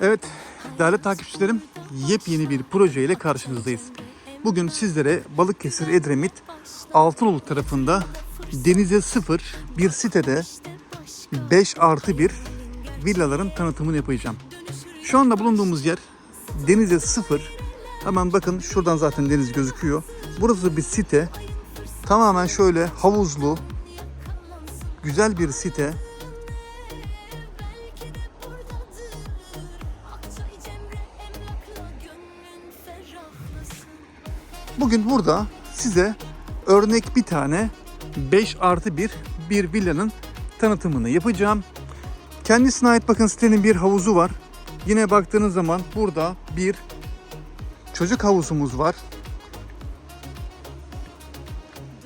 Evet değerli takipçilerim yepyeni bir proje ile karşınızdayız. Bugün sizlere Balıkesir Edremit Altınoluk tarafında denize sıfır bir sitede 5 artı 1 villaların tanıtımını yapacağım. Şu anda bulunduğumuz yer denize sıfır. Hemen bakın şuradan zaten deniz gözüküyor. Burası bir site. Tamamen şöyle havuzlu, güzel bir site. Bugün burada size örnek bir tane 5 artı 1 bir villanın tanıtımını yapacağım. Kendisine ait bakın sitenin bir havuzu var. Yine baktığınız zaman burada bir çocuk havuzumuz var.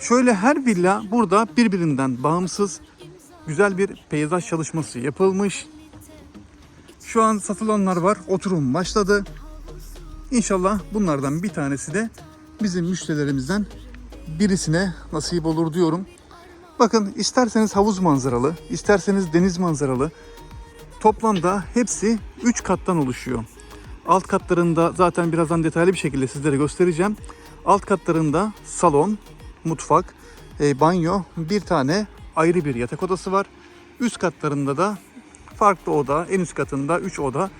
Şöyle her villa burada birbirinden bağımsız güzel bir peyzaj çalışması yapılmış. Şu an satılanlar var. Oturum başladı. İnşallah bunlardan bir tanesi de bizim müşterilerimizden birisine nasip olur diyorum. Bakın isterseniz havuz manzaralı, isterseniz deniz manzaralı. Toplamda hepsi 3 kattan oluşuyor. Alt katlarında zaten birazdan detaylı bir şekilde sizlere göstereceğim. Alt katlarında salon, mutfak, e, banyo, bir tane ayrı bir yatak odası var. Üst katlarında da farklı oda, en üst katında 3 oda,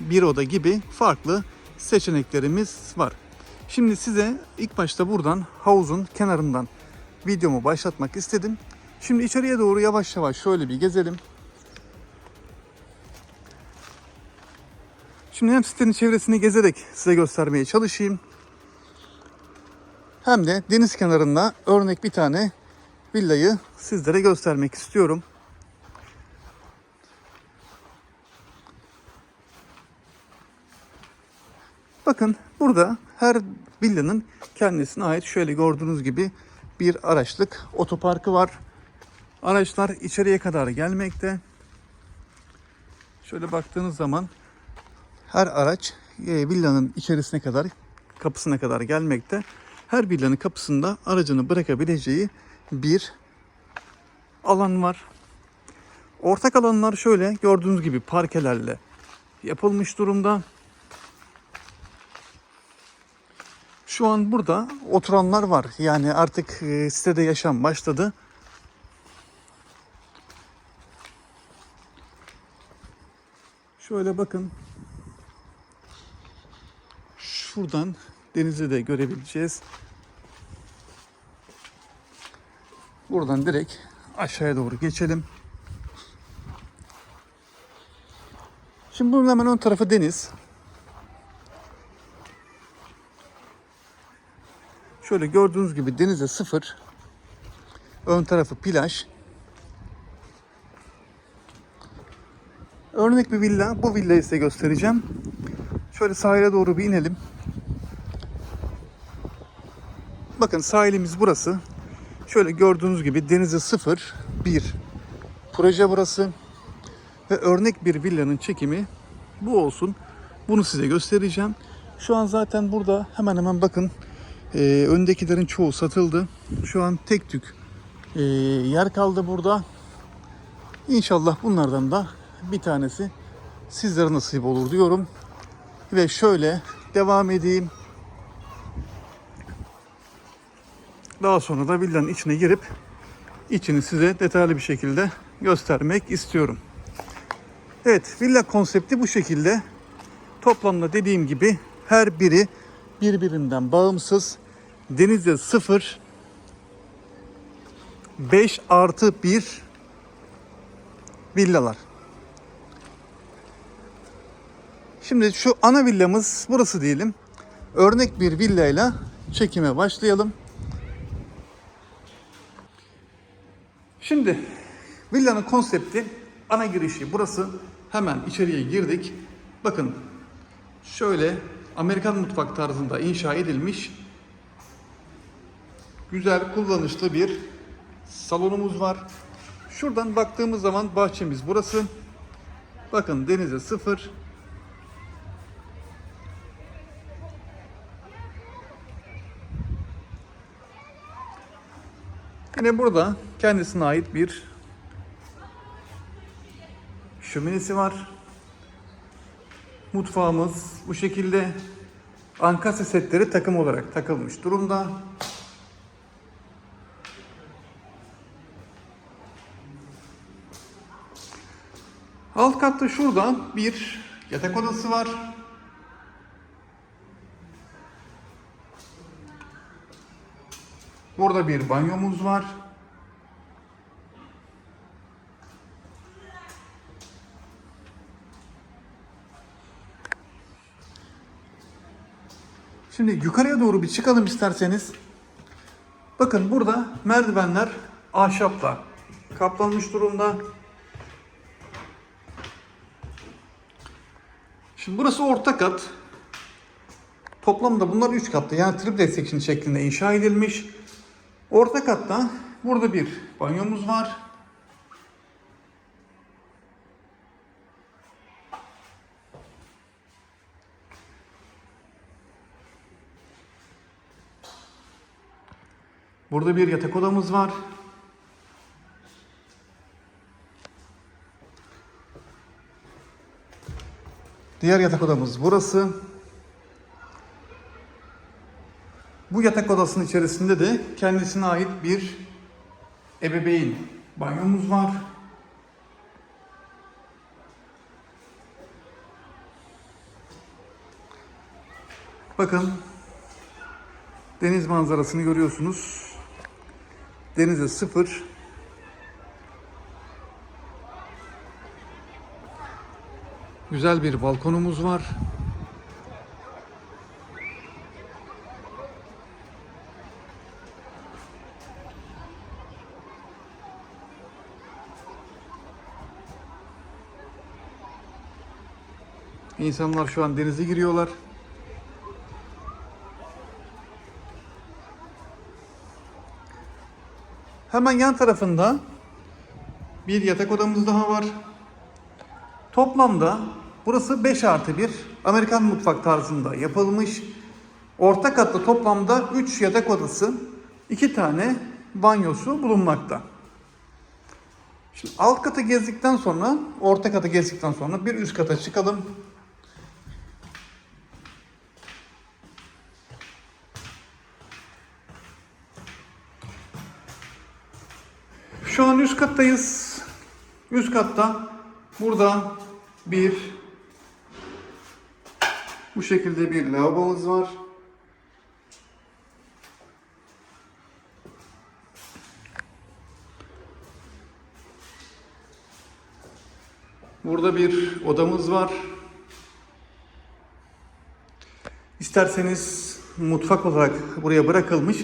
bir oda gibi farklı seçeneklerimiz var. Şimdi size ilk başta buradan havuzun kenarından videomu başlatmak istedim. Şimdi içeriye doğru yavaş yavaş şöyle bir gezelim. Şimdi hem sitenin çevresini gezerek size göstermeye çalışayım. Hem de deniz kenarında örnek bir tane villayı sizlere göstermek istiyorum. Bakın burada her villanın kendisine ait şöyle gördüğünüz gibi bir araçlık otoparkı var. Araçlar içeriye kadar gelmekte. Şöyle baktığınız zaman her araç e, villanın içerisine kadar, kapısına kadar gelmekte. Her villanın kapısında aracını bırakabileceği bir alan var. Ortak alanlar şöyle gördüğünüz gibi parkelerle yapılmış durumda. Şu an burada oturanlar var. Yani artık e, sitede yaşam başladı. Şöyle bakın. Şuradan denizi de görebileceğiz. Buradan direkt aşağıya doğru geçelim. Şimdi bunun hemen ön tarafı deniz. Şöyle gördüğünüz gibi denize sıfır. Ön tarafı plaj. Örnek bir villa. Bu villayı size göstereceğim. Şöyle sahile doğru bir inelim. Bakın sahilimiz burası. Şöyle gördüğünüz gibi denize sıfır bir proje burası. Ve örnek bir villanın çekimi bu olsun. Bunu size göstereceğim. Şu an zaten burada hemen hemen bakın ee, öndekilerin çoğu satıldı. Şu an tek tük e, yer kaldı burada. İnşallah bunlardan da bir tanesi sizlere nasip olur diyorum. Ve şöyle devam edeyim. Daha sonra da villanın içine girip içini size detaylı bir şekilde göstermek istiyorum. Evet, villa konsepti bu şekilde. Toplamda dediğim gibi her biri birbirinden bağımsız. Denizde sıfır 5 artı 1 villalar. Şimdi şu ana villamız burası diyelim. Örnek bir villayla çekime başlayalım. Şimdi villanın konsepti ana girişi burası. Hemen içeriye girdik. Bakın şöyle Amerikan mutfak tarzında inşa edilmiş güzel kullanışlı bir salonumuz var. Şuradan baktığımız zaman bahçemiz burası. Bakın denize sıfır. Yine burada kendisine ait bir şöminesi var. Mutfağımız bu şekilde ankastre setleri takım olarak takılmış durumda. Alt katta şurada bir yatak odası var. Burada bir banyomuz var. Şimdi yukarıya doğru bir çıkalım isterseniz. Bakın burada merdivenler ahşapla kaplanmış durumda. Şimdi burası orta kat. Toplamda bunlar 3 katlı yani triple section şeklinde inşa edilmiş. Orta katta burada bir banyomuz var. Burada bir yatak odamız var. Diğer yatak odamız burası. Bu yatak odasının içerisinde de kendisine ait bir ebeveyn banyomuz var. Bakın deniz manzarasını görüyorsunuz. Denize sıfır. Güzel bir balkonumuz var. İnsanlar şu an denize giriyorlar. Hemen yan tarafında bir yatak odamız daha var. Toplamda burası 5 artı 1 Amerikan mutfak tarzında yapılmış. Orta katta toplamda 3 yatak odası, 2 tane banyosu bulunmakta. Şimdi alt katı gezdikten sonra, orta katı gezdikten sonra bir üst kata çıkalım. Şu an üst kattayız. Üst katta burada bir bu şekilde bir lavabomuz var. Burada bir odamız var. İsterseniz mutfak olarak buraya bırakılmış.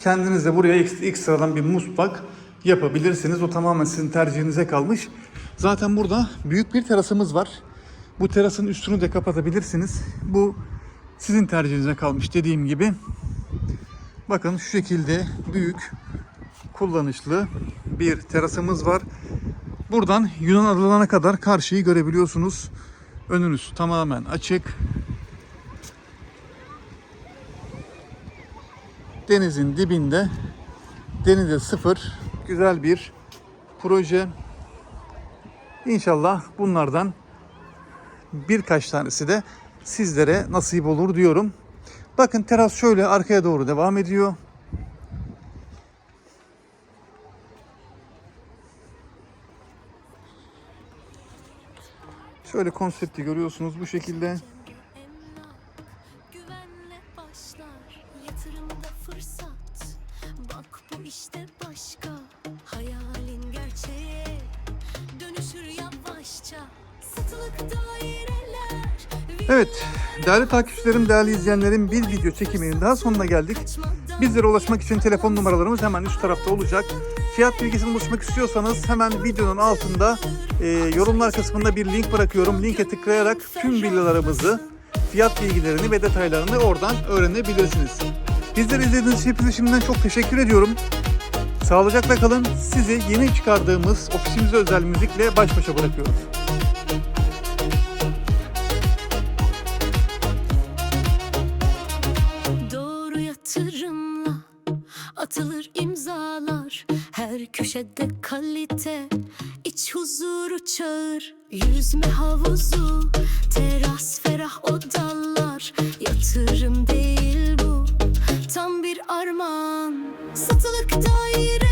Kendiniz de buraya ek- ekstradan bir mutfak yapabilirsiniz. O tamamen sizin tercihinize kalmış. Zaten burada büyük bir terasımız var. Bu terasın üstünü de kapatabilirsiniz. Bu sizin tercihinize kalmış dediğim gibi. Bakın şu şekilde büyük, kullanışlı bir terasımız var. Buradan Yunan adalarına kadar karşıyı görebiliyorsunuz. Önünüz tamamen açık. Denizin dibinde denize sıfır güzel bir proje. İnşallah bunlardan birkaç tanesi de sizlere nasip olur diyorum. Bakın teras şöyle arkaya doğru devam ediyor. Şöyle konsepti görüyorsunuz bu şekilde. Hayalin Evet, değerli takipçilerim, değerli izleyenlerim bir video çekiminin daha sonuna geldik. Bizlere ulaşmak için telefon numaralarımız hemen üst tarafta olacak. Fiyat bilgisine ulaşmak istiyorsanız hemen videonun altında e, yorumlar kısmında bir link bırakıyorum. Linke tıklayarak tüm villalarımızı, fiyat bilgilerini ve detaylarını oradan öğrenebilirsiniz. Bizleri izlediğiniz için hepinize şimdiden çok teşekkür ediyorum. Sağlıcakla kalın. Sizi yeni çıkardığımız ofisimize özel müzikle baş başa bırakıyoruz. imzalar. Her köşede kalite iç huzuru çağır. Yüzme havuzu Teras ferah odalar. Yatırım değil bu Tam bir armağan. Satılık daire